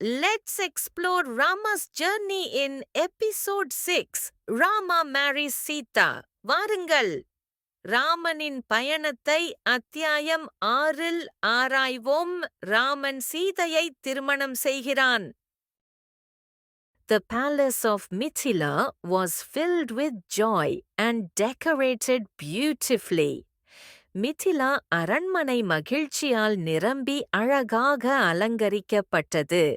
let's explore Rama's journey in episode 6 Rama marries Sita. வாருங்கள் ராமனின் பயணத்தை அத்தியாயம் ஆறில் ஆராய்வோம் ராமன் சீதையை திருமணம் செய்கிறான் The palace of Mithila was filled with joy and decorated beautifully. Mithila அரண்மனை மகிழ்ச்சியால் நிரம்பி அழகாக அலங்கரிக்கப்பட்டது.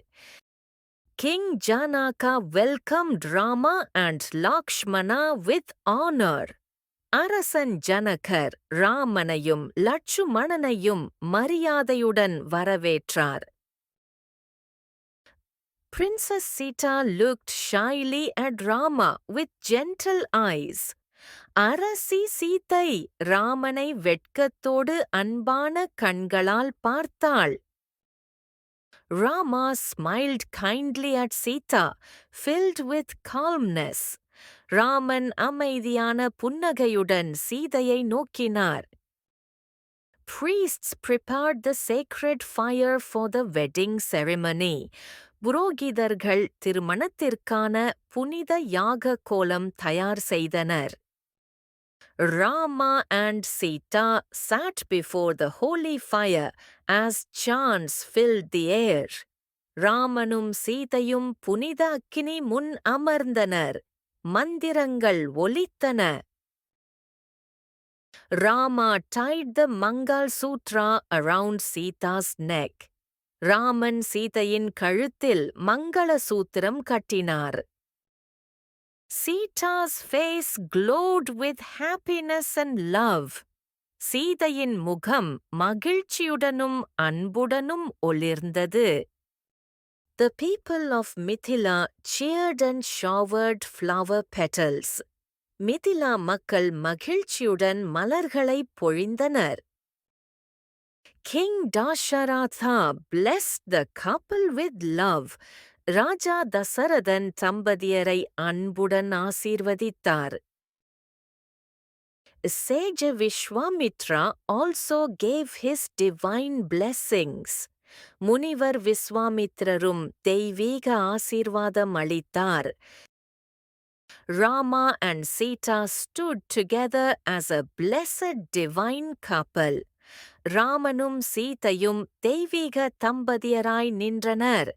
King Janaka welcome Rama and Lakshmana with honour. அரசன் ஜனகர் ராமனையும் லட்சுமணனையும் மரியாதையுடன் வரவேற்றார். Princess Sita looked shyly at Rama with gentle eyes. அரசி சீதை ராமனை வெட்கத்தோடு அன்பான கண்களால் பார்த்தாள் Rama smiled kindly at Sita filled with calmness Raman அமைதியான புன்னகையுடன் சீதையை நோக்கினார் priests prepared the sacred fire for the wedding ceremony. புரோகிதர்கள் திருமணத்திற்கான புனித யாக கோலம் தயார் செய்தனர் Rama and Sita sat before the holy fire as chants filled the air. ராமனும் சீதையும் புனித அக்கினி முன் அமர்ந்தனர் மந்திரங்கள் ஒலித்தன Rama tied the mangal sutra around Sita's neck Raman சீதையின் கழுத்தில் மங்கள சூத்திரம் கட்டினார் Sita's face glowed with happiness and love. சீதையின் முகம் மகிழ்ச்சியுடனும் அன்புடனும் ஒளிர்ந்தது The people of Mithila cheered and showered flower petals. Mithila மக்கள் மகிழ்ச்சியுடன் மலர்களை பொழிந்தனர் King Dasharatha blessed the couple with love. ராஜா தசரதன் தம்பதியரை அன்புடன் ஆசீர்வதித்தார் Sage Vishwamitra also gave his divine blessings. முனிவர் விஸ்வாமித்ரரும் தெய்வீக ஆசீர்வாதம் அளித்தார் Rama and Sita stood together as a blessed divine couple. ராமனும் சீதையும் தெய்வீக தம்பதியராய் நின்றனர்